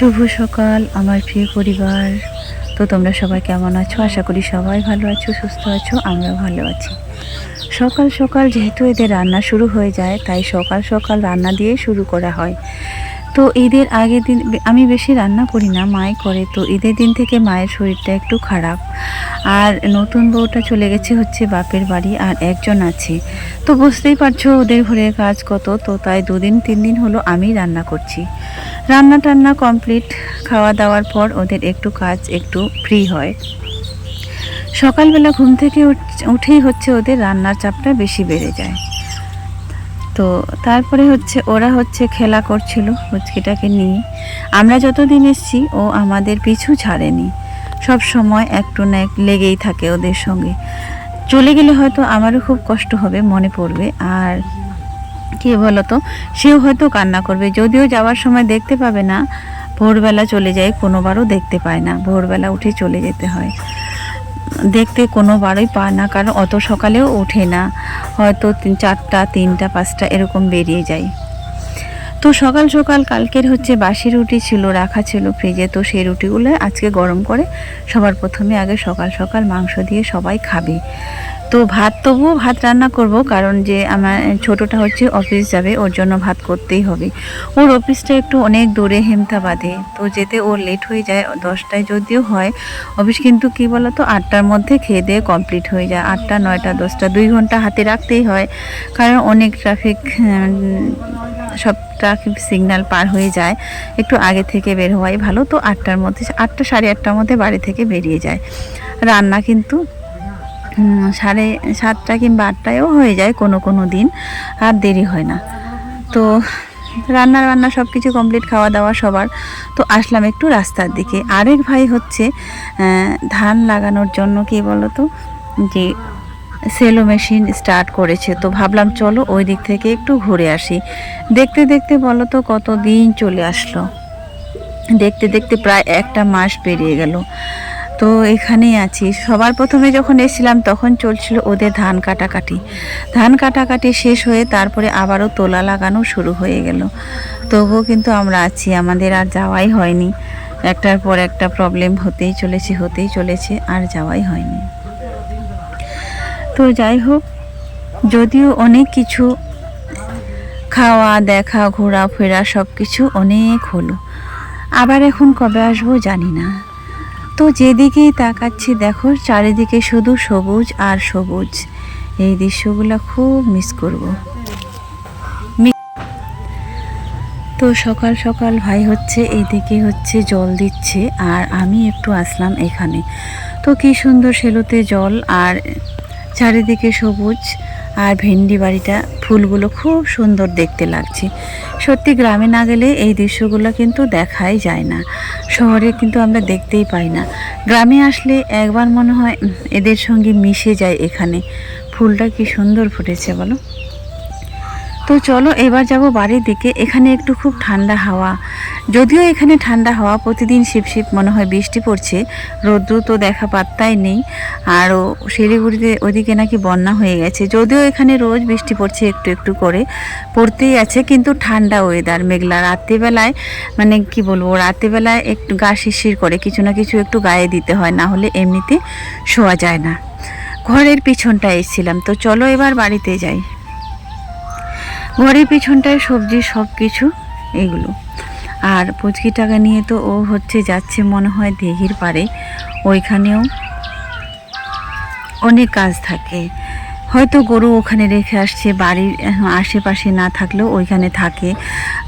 শুভ সকাল, আমার প্রিয় পরিবার। তো তোমরা সবাই কেমন আছো? আশা করি সবাই ভালো আছো, সুস্থ আছো আমরা ভালো আছি। সকাল সকাল যেহেতু এদের রান্না শুরু হয়ে যায়, তাই সকাল সকাল রান্না দিয়ে শুরু করা হয়। তো ঈদের আগের দিন আমি বেশি রান্না করি না, মাই করে। তো ঈদের দিন থেকে মায়ের শরীরটা একটু খারাপ। আর নতুন বউটা চলে গেছে হচ্ছে বাপের বাড়ি, আর একজন আছে। তো বুঝতেই পারছ ওদের ঘরের কাজ কত, তো তাই দুদিন, তিন দিন হলো আমি রান্না করছি। রান্না টান্না কমপ্লিট, খাওয়া দাওয়ার পর ওদের একটু কাজ একটু ফ্রি হয়। সকালবেলা ঘুম থেকে উঠ- উঠেই হচ্ছে ওদের রান্নার চাপটা বেশি বেড়ে যায়। তো তারপরে হচ্ছে ওরা হচ্ছে খেলা করছিল মুচকিটাকে নিয়ে। আমরা যতদিন এসছি, ও আমাদের পিছু ছাড়েনি। সব সময় একটু না এক লেগেই থাকে ওদের সঙ্গে। চলে গেলে হয়তো আমারও খুব কষ্ট হবে, মনে পড়বে। আর কি বলতো, সেও হয়তো কান্না করবে। যদিও যাওয়ার সময় দেখতে পাবে না, ভোরবেলা চলে যায়, কোনোবারও দেখতে পায় না। ভোরবেলা উঠে চলে যেতে হয়। দেখতে কোনোবারই পায় না, কারণ অত সকালেও ওঠে না। হয়তো চারটা তিনটা, পাঁচটা এরকম বেরিয়ে যায়। তো সকাল সকাল কালকের হচ্ছে বাসি রুটি ছিল, রাখা ছিল ফ্রিজে তো সেই রুটিগুলো আজকে গরম করে সবার প্রথমে আগে সকাল সকাল মাংস দিয়ে সবাই খাবে। তো ভাত তবুও ভাত রান্না করব কারণ যে আমার ছোটটা হচ্ছে অফিস যাবে, ওর জন্য ভাত করতেই হবে। ওর অফিসটা একটু অনেক দূরে হেমতাবাদে, তো যেতে ওর লেট হয়ে যায়, দশটায় যদিও হয়। অফিস কিন্তু কি বলতো, আটটার মধ্যে খেয়ে দিয়ে কমপ্লিট হয়ে যায়। আটটা, নয়টা, দশটা, দুই ঘণ্টা হাতে রাখতেই হয়। কারণ অনেক ট্রাফিক সব ট্রাফিক সিগন্যাল পার হয়ে যায়। একটু আগে থেকে বের হওয়াই ভালো। তো আটটার মধ্যে, আটটা সাড়ে আটটার মধ্যে বাড়ি থেকে বেরিয়ে যায়। রান্না কিন্তু সাড়ে সাতটা কিংবা আটটায়ও হয়ে যায় কোনো কোনো দিন। আর দেরি হয় না। তো রান্না সব কিছু কমপ্লিট খাওয়া দাওয়া সবার। তো আসলাম একটু রাস্তার দিকে। আরেক ভাই হচ্ছে ধান লাগানোর জন্য কি বলতো? যে সেলো মেশিন স্টার্ট করেছে। তো ভাবলাম, চলো ওই দিক থেকে একটু ঘুরে আসি। দেখতে দেখতে বলো তো কত দিন চলে আসলো? দেখতে দেখতে প্রায় একটা মাস পেরিয়ে গেল। তো এখানেই আছি। সবার প্রথমে যখন এসেছিলাম, তখন চলছিল ওদের ধান কাটাকাটি। ধান কাটাকাটি শেষ হয়ে তারপরে আবারও তোলা লাগানো শুরু হয়ে গেল। তবুও কিন্তু আমরা আছি, আমাদের আর যাওয়াই হয়নি। একটার পর একটা প্রবলেম হতেই চলেছে হতেই চলেছে, আর যাওয়াই হয়নি। তো যাই হোক যদিও অনেক কিছু, খাওয়া, দেখা ঘোরাফেরা সব কিছু অনেক হলো। আবার এখন কবে আসব জানি না। তো যেদিকেই তাকাচ্ছি, দেখো চারিদিকে শুধু সবুজ আর সবুজ। এই দৃশ্যগুলো খুব মিস করব। তো সকাল সকাল ভাই হচ্ছে, এইদিকে হচ্ছে জল দিচ্ছে আর আমি একটু আসলাম এখানে। তো কি সুন্দর সেলোতে জল আর চারিদিকে সবুজ আর ভেন্ডি বাড়িটা, ফুলগুলো খুব সুন্দর দেখতে লাগছে। সত্যি গ্রামে না গেলে এই দৃশ্যগুলো কিন্তু দেখাই যায় না। শহরে কিন্তু আমরা দেখতেই পাই না। গ্রামে আসলে একবার মনে হয় এদের সঙ্গে মিশে যায় এখানে। ফুলটা কি সুন্দর ফুটেছে বলো? তো চলো এবার যাব বাড়ির দিকে। এখানে একটু খুব ঠান্ডা হাওয়া। যদিও এখানে ঠান্ডা হাওয়া, প্রতিদিন শিপশিপ মনে হয় বৃষ্টি পড়ছে। রৌদ্র তো দেখা পাত্তাই নেই। আর ও শিলিগুড়িতে ওদিকে নাকি বন্যা হয়ে গেছে। যদিও এখানে রোজ বৃষ্টি পড়ছে একটু একটু করে। পড়তেই আছে, কিন্তু ঠান্ডা ওয়েদার মেঘলা। রাত্রিবেলায় মানে কি বলব, রাত্রিবেলায় একটু গা শিরশির করে। কিছু না কিছু একটু গায়ে দিতে হয়, না হলে এমনিতে শোয়া যায় না। ঘরের পিছনটা এসেছিলাম। তো চলো এবার বাড়িতে যাই। ঘরের পিছনটায় সবজি সব কিছু এগুলো। আর পুচকি টাকা নিয়ে তো ও হচ্ছে যাচ্ছে মনে হয় দিঘির পারে ওইখানেও অনেক কাজ থাকে। হয়তো গরু ওখানে রেখে আসছে, বাড়ির আশেপাশে না থাকলেও ওইখানে থাকে।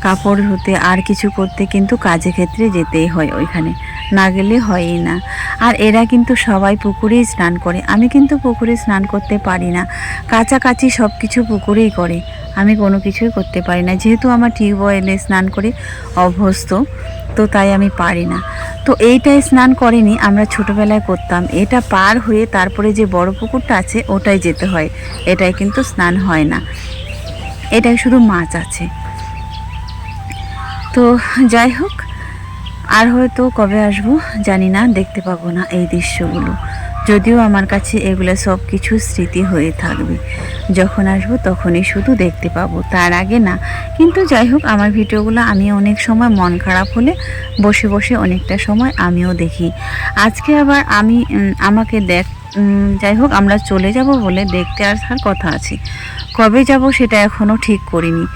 কাপড় ধুতে আর কিছু করতে কিন্তু কাজে ক্ষেত্রে যেতেই হয় ওইখানে। না গেলে হয়ই না। আর এরা কিন্তু সবাই পুকুরেই স্নান করে। আমি কিন্তু পুকুরে স্নান করতে পারি না। কাছাকাছি সব কিছু পুকুরেই করে। আমি কোনো কিছুই করতে পারি না। যেহেতু আমার টিউবওয়েলে স্নান করে অভ্যস্ত, তো তাই আমি পারি না। তো এইটাই স্নান করেনি, আমরা ছোটোবেলায় করতাম। এটা পার হয়ে তারপরে যে বড় পুকুরটা আছে, ওটাই যেতে হয়। এটাই কিন্তু স্নান হয় না। এটাই শুধু মাছ আছে। তো যাই হোক আর হয়তো কবে আসব জানি না, দেখতে পাবো না এই দৃশ্যগুলো। যদিও আমার কাছে এগুলো সব কিছু স্মৃতি হয়ে থাকবে। যখন আসব তখনই শুধু দেখতে পাবো, তার আগে না। কিন্তু যাই হোক, আমার ভিডিওগুলো আমি অনেক সময় মন খারাপ হলে বসে বসে অনেকটা সময় আমিও দেখি। আজকে আবার আমি আমাকে দেখ যাই হোক, আমরা চলে যাব বলে দেখতে আসার কথা আছে। কবে যাব সেটা এখনও ঠিক করিনি।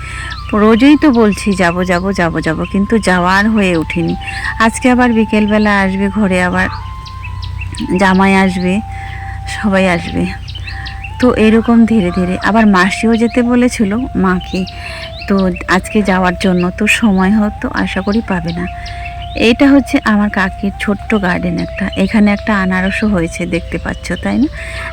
রোজই তো বলছি, যাব যাব যাব যাব, কিন্তু যাওয়ার হয়ে ওঠেনি। আজকে আবার বিকেলবেলা আসবে, ঘরে আবার জামাই আসবে, সবাই আসবে। তো এরকম ধীরে ধীরে। আবার মাসিও যেতে বলেছিল, মাকে। তো আজকে যাওয়ার জন্য, তো সময় হয়তো আশা করি পাবে না। এইটা হচ্ছে আমার কাকির ছোট্ট গার্ডেন একটা। এখানে একটা আনারসও হয়েছে, দেখতে পাচ্ছ, তাই না?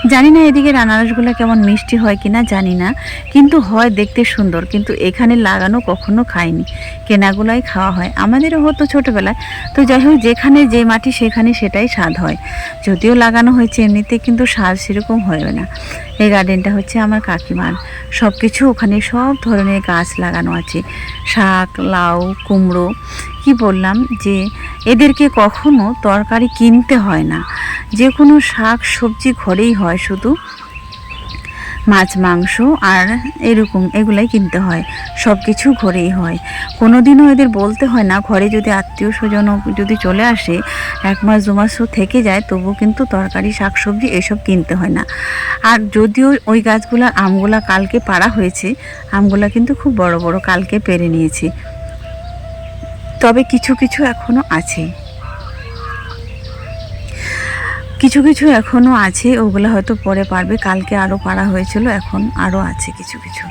জানি না এদিকের আনারসগুলো কেমন মিষ্টি হয় কিনা, জানি না। কিন্তু হয় দেখতে সুন্দর, কিন্তু এখানে লাগানো কখনো খাইনি। কেনাগুলাই খাওয়া হয়। আমাদেরও হতো ছোটোবেলায়। তো যাই হোক, যেখানে যে মাটি, সেখানে সেটাই স্বাদ হয়। যদিও লাগানো হয়েছে এমনিতে, কিন্তু স্বাদ সেরকম হবে না। এই গার্ডেনটা হচ্ছে আমার কাকিমার। সব কিছু ওখানে সব ধরনের গাছ লাগানো আছে। শাক, লাউ, কুমড়ো, কি বললাম? যে এদেরকে কখনো তরকারি কিনতে হয় না। যে কোনো শাক, সবজি ঘরেই হয় শুধু। মাছ, মাংস আর এরকম এগুলাই কিনতে হয়। সব কিছু ঘরেই হয়। কোনো দিনও এদের বলতে হয় না, ঘরে যদি আত্মীয় স্বজন যদি চলে আসে, এক মাস, দু মাসও থেকে যায়, তবু কিন্তু তরকারি শাকসবজি এসব কিনতে হয় না। আর যদিও ওই গাছগুলার আমগুলা কালকে পাড়া হয়েছে, আমগুলা কিন্তু খুব বড় বড় কালকে পেরে নিয়েছি। তবে কিছু কিছু এখনও আছে। কিছু কিছু এখনও আছে, ওগুলো হয়তো পরে পারবে। কালকে আরও পাড়া হয়েছিল, এখন আরও আছে কিছু কিছু।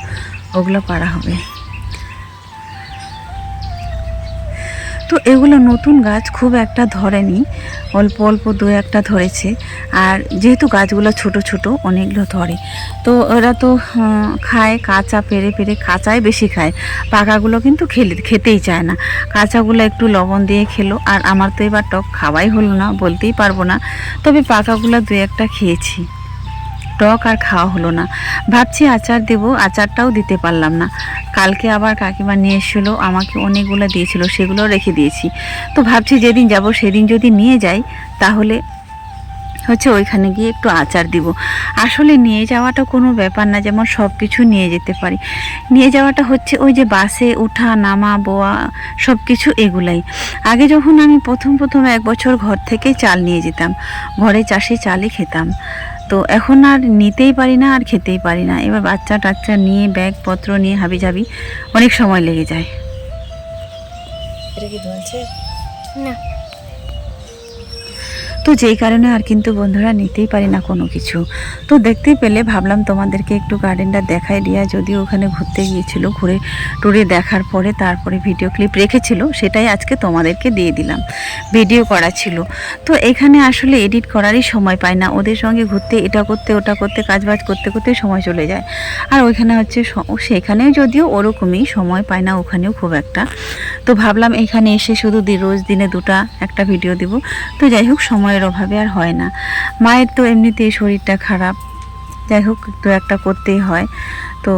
ওগুলো পাড়া হবে। তো এগুলো নতুন গাছ খুব একটা ধরেনি। অল্প অল্প দু একটা ধরেছে। আর যেহেতু গাছগুলো ছোট ছোট অনেকগুলো ধরে। তো ওরা তো খায়, কাঁচা, পেরে পেরে কাঁচাই বেশি খায়। পাকাগুলো কিন্তু খেলে, খেতেই চায় না। কাঁচাগুলো একটু লবণ দিয়ে খেলো। আর আমার তো এবার টক খাওয়াই হলো না, বলতেই পারব না। তবে পাকাগুলো দু একটা খেয়েছি। টক আর খাওয়া হলো না। ভাবছি আচার দেবো, আচারটাও দিতে পারলাম না। কালকে আবার কাকিমা নিয়ে এসেছিল, আমাকে অনেকগুলো দিয়েছিল সেগুলো রেখে দিয়েছি। তো ভাবছি যেদিন যাব সেদিন যদি নিয়ে যাই, তাহলে হচ্ছে ওইখানে গিয়ে একটু আচার দিব। আসলে নিয়ে যাওয়াটা কোনো ব্যাপার না, যেমন সব কিছু নিয়ে যেতে পারি। নিয়ে যাওয়াটা হচ্ছে ওই যে বাসে ওঠা নামা, বোয়া সব কিছু এগুলাই। আগে যখন আমি প্রথম প্রথম এক বছর ঘর থেকে চাল নিয়ে যেতাম, ঘরে চাষে চালই খেতাম। তো এখন আর নিতেই পারি না আর খেতেই পারি না। এবার বাচ্চা টাচ্চা নিয়ে ব্যাগপত্র নিয়ে হাবি যাবি অনেক সময় লেগে যায়। এটা কি না। তো যেই কারণে আর কিন্তু বন্ধুরা নিতেই পারি না কোনো কিছু। তো দেখতেই পেলে, ভাবলাম তোমাদেরকে একটু গার্ডেনটা দেখাই দিয়া, যদিও ওখানে ঘুরতে গিয়েছিল, ঘুরে টুরে দেখার পরে তারপরে ভিডিও ক্লিপ রেখেছিল, সেটাই আজকে তোমাদেরকে দিয়ে দিলাম। ভিডিও করা ছিল। তো এখানে আসলে এডিট করারই সময় পাই না। ওদের সঙ্গে ঘুরতে, এটা করতে, ওটা করতে, কাজবাজ করতে করতে সময় চলে যায়। আর ওইখানে হচ্ছে সেখানেও যদিও ওরকমই সময় পায় না, ওখানেও খুব একটা। তো ভাবলাম এখানে এসে শুধু রোজ দিনে দুটা একটা ভিডিও দিব। তো যাই হোক সময়ের অভাবে আর হয় না। মায়ের তো এমনিতেই শরীরটা খারাপ। যাই হোক, তো একটা করতেই হয়। তো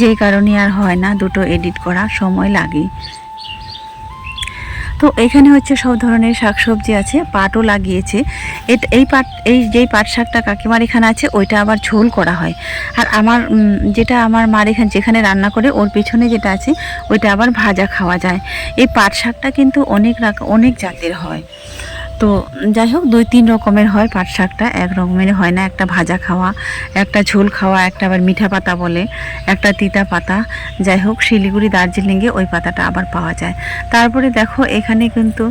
যেই কারণে আর হয় না, দুটো এডিট করা, সময় লাগে তো এখানে হচ্ছে সব ধরনের শাকসবজি আছে, পাটও লাগিয়েছে। এই পাট, এই যেই পাট শাকটা কাকিমার এখানে আছে, ওইটা আবার ঝোল করা হয়। আর আমার যেটা আমার মার এখানে, যেখানে রান্না করে, ওর পিছনে যেটা আছে, ওইটা আবার ভাজা খাওয়া যায়। এই পাট শাকটা কিন্তু অনেক অনেক জাতের হয়। তো যাই হোক, দুই তিন রকমের হয় পাট শাকটা। এক রকমের হয় না, একটা ভাজা খাওয়া, একটা ঝোল খাওয়া, একটা আবার মিঠা পাতা বলে, একটা তিতা পাতা। যাই হোক, শিলিগুড়ি, দার্জিলিংয়ে ওই পাতাটা আবার পাওয়া যায়। তারপরে দেখো, এখানে কিন্তু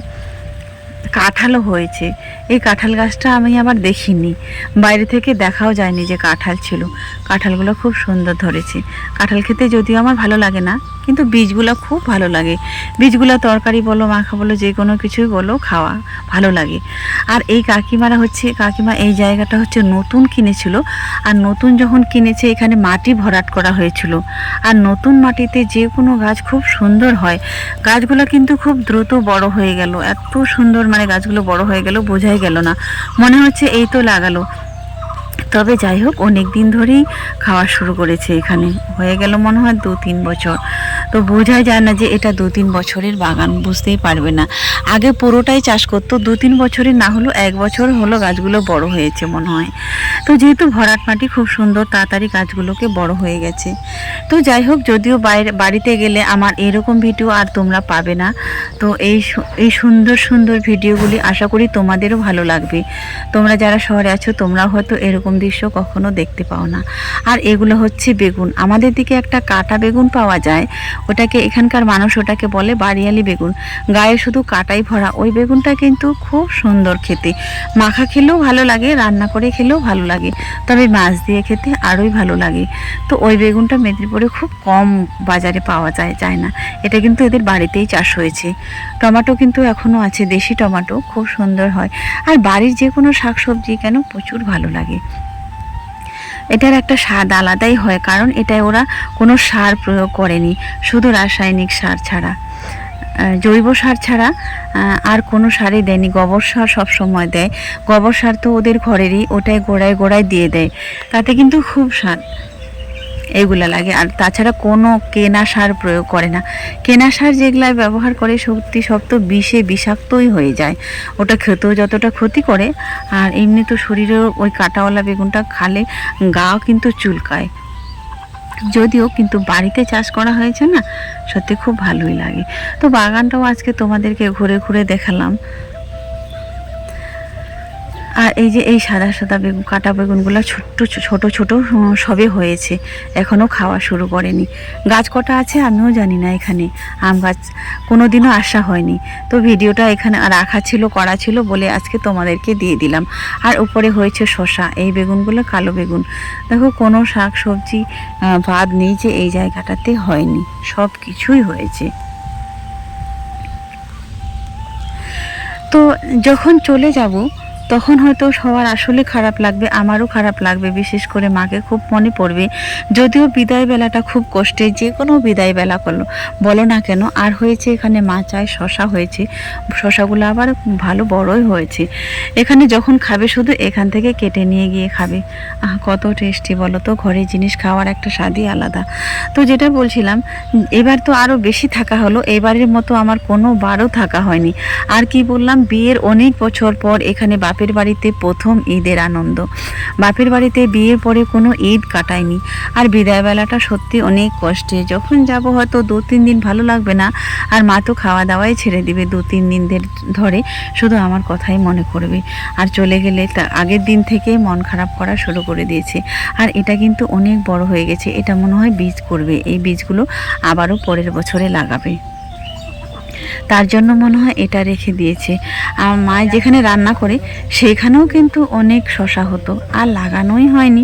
কাঁঠালও হয়েছে। এই কাঁঠাল গাছটা আমি আবার দেখিনি। বাইরে থেকে দেখাও যায়নি যে কাঁঠাল ছিল। কাঁঠালগুলো খুব সুন্দর ধরেছে। কাঁঠাল খেতে যদিও আমার ভালো লাগে না, কিন্তু বীজগুলো খুব ভালো লাগে। বীজগুলো তরকারি বলো, মাখা বলো, যে কোনো কিছুই বলো, খাওয়া ভালো লাগে। আর এই কাকিমারা হচ্ছে, কাকিমা এই জায়গাটা হচ্ছে নতুন কিনেছিল। আর নতুন যখন কিনেছে, এখানে মাটি ভরাট করা হয়েছিল। আর নতুন মাটিতে যে কোনো গাছ খুব সুন্দর হয়। গাছগুলো কিন্তু খুব দ্রুত বড় হয়ে গেল। এত সুন্দর মানে গাছগুলো বড় হয়ে গেল, বোঝাই গেল না। মনে হচ্ছে এই তো লাগালো। তবে যাই হোক অনেক দিন ধরেই খাওয়া শুরু করেছে এখানে। হয়ে গেল মনে হয় দু তিন বছর। তো বোঝাই যায় না যে এটা দু তিন বছরের বাগান, বুঝতেই পারবে না। আগে পুরোটাই চাষ করতো, দু তিন বছরের না হলো এক বছর হলো গাছগুলো বড় হয়েছে মনে হয়। তো যেহেতু ভরাট মাটি খুব সুন্দর, তাড়াতাড়ি গাছগুলোকে বড় হয়ে গেছে। তো যাই হোক, যদিও বাইরে, বাড়িতে গেলে আমার এরকম ভিডিও আর তোমরা পাবে না। তো এই এই সুন্দর সুন্দর ভিডিওগুলি আশা করি তোমাদেরও ভালো লাগবে। তোমরা যারা শহরে আছো, তোমরাও হয়তো এরকম দৃশ্য কখনো দেখতে পাও না। আর এগুলো হচ্ছে বেগুন। আমাদের দিকে একটা কাটা বেগুন পাওয়া যায়। ওটাকে এখানকার মানুষ ওটাকে বলে বাড়িয়ালি বেগুন। গায়ে শুধু কাটাই ভরা। ওই বেগুনটা কিন্তু খুব সুন্দর খেতে। মাখা খেলেও ভালো লাগে, রান্না করে খেলেও ভালো লাগে। তবে মাছ দিয়ে খেতে আরোই ভালো লাগে। তো ওই বেগুনটা মেদিনীপুরে খুব কম বাজারে পাওয়া যায় যায় না। এটা কিন্তু এদের বাড়িতেই চাষ হয়েছে। টমাটো কিন্তু এখনও আছে, দেশি টমাটো। খুব সুন্দর হয়। আর বাড়ির যে কোনো শাকসবজি কেন প্রচুর ভালো লাগে। এটার একটা স্বাদ আলাদাই হয়, কারণ এটায় ওরা কোনো সার প্রয়োগ করেনি, শুধু রাসায়নিক সার ছাড়া। জৈব সার ছাড়া আর কোনো সারই দেয়নি। গোবর সার সব সময় দেয়। গোবর সার তো ওদের ঘরেরই ওটাই গোড়ায় গোড়ায় দিয়ে দেয়। তাতে কিন্তু খুব স্বাদ। এগুলা লাগে। আর তাছাড়া কোনো কেনা সার প্রয়োগ করে না। কেনা সার যেগুলা ব্যবহার করে সত্যি সব তো বিষে বিষাক্তই হয়ে যায়। ওটা খেতেও যতটা ক্ষতি করে। আর এমনি তো শরীরেও ওই কাঁটাওয়ালা বেগুনটা খালে গা কিন্তু চুলকায়। যদিও কিন্তু বাড়িতে চাষ করা হয়েছে না, সত্যি খুব ভালোই লাগে। তো বাগানটাও আজকে তোমাদেরকে ঘুরে ঘুরে দেখালাম। আর এই যে এই সাদা সাদা বেগুন, কাটা বেগুনগুলো ছোট্ট ছোট ছোট সবে হয়েছে। এখনও খাওয়া শুরু করেনি। গাছ কটা আছে আমিও জানি না এখানে। আম গাছ কোনো দিনও আসা হয়নি। তো ভিডিওটা এখানে রাখা ছিল, করা ছিল বলে আজকে তোমাদেরকে দিয়ে দিলাম। আর উপরে হয়েছে শশা এই বেগুনগুলো কালো বেগুন। দেখো কোনো শাক সবজি ভাত নেই যে এই জায়গাটাতে হয়নি। সব কিছুই হয়েছে। তো যখন চলে যাব তখন হয়তো সবার আসলে খারাপ লাগবে, আমারও খারাপ লাগবে, বিশেষ করে মাকে খুব মনে পড়বে। যদিও বিদায় বেলাটা খুব কষ্টে, যে কোনো বিদায় বেলা করল। বলো না কেন, আর হয়েছে এখানে মা মাচায় শশা হয়েছে, শশাগুলো আবার ভালো বড়ই হয়েছে। এখানে যখন খাবে শুধু এখান থেকে কেটে নিয়ে গিয়ে খাবে। আহ, কত টেস্টি বলো তো ঘরের জিনিস খাওয়ার একটা স্বাদই আলাদা। তো যেটা বলছিলাম, এবার তো আরও বেশি থাকা হলো, এবারের মতো আমার কোনো বারও থাকা হয়নি। আর কি বললাম, বিয়ের অনেক বছর পর এখানে বাপের বাড়িতে প্রথম ঈদের আনন্দ। বাপের বাড়িতে বিয়ের পরে কোনো ঈদ কাটায়নি। আর বিদায়বেলাটা সত্যি অনেক কষ্টে যখন যাব হয়তো দু তিন দিন ভালো লাগবে না। আর মা তো খাওয়া দাওয়াই ছেড়ে দিবে দু তিন দিন ধরে। শুধু আমার কথাই মনে করবে। আর চলে গেলে তা আগের দিন থেকেই মন খারাপ করা শুরু করে দিয়েছে। আর এটা কিন্তু অনেক বড় হয়ে গেছে। এটা মনে হয় বীজ করবে। এই বীজগুলো আবারও পরের বছরে লাগাবে। তার জন্য মনে হয় এটা রেখে দিয়েছে। আর মা যেখানে রান্না করে, সেখানেও কিন্তু অনেক শশা হতো। আর লাগানোই হয়নি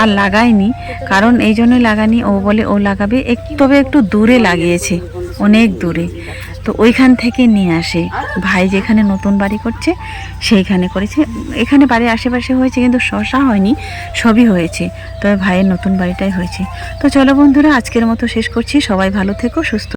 আর লাগায়নি। কারণ এই জন্যই লাগানি, ও বলে ও লাগাবে তবে একটু দূরে লাগিয়েছে, অনেক দূরে। তো ওইখান থেকে নিয়ে আসে। ভাই যেখানে নতুন বাড়ি করছে, সেইখানে করেছে। এখানে বাড়ির আশেপাশে হয়েছে, কিন্তু শশা হয়নি, সবই হয়েছে। তবে ভাইয়ের নতুন বাড়িটাই হয়েছে। তো চলো বন্ধুরা, আজকের মতো শেষ করছি। সবাই ভালো থেকো, সুস্থ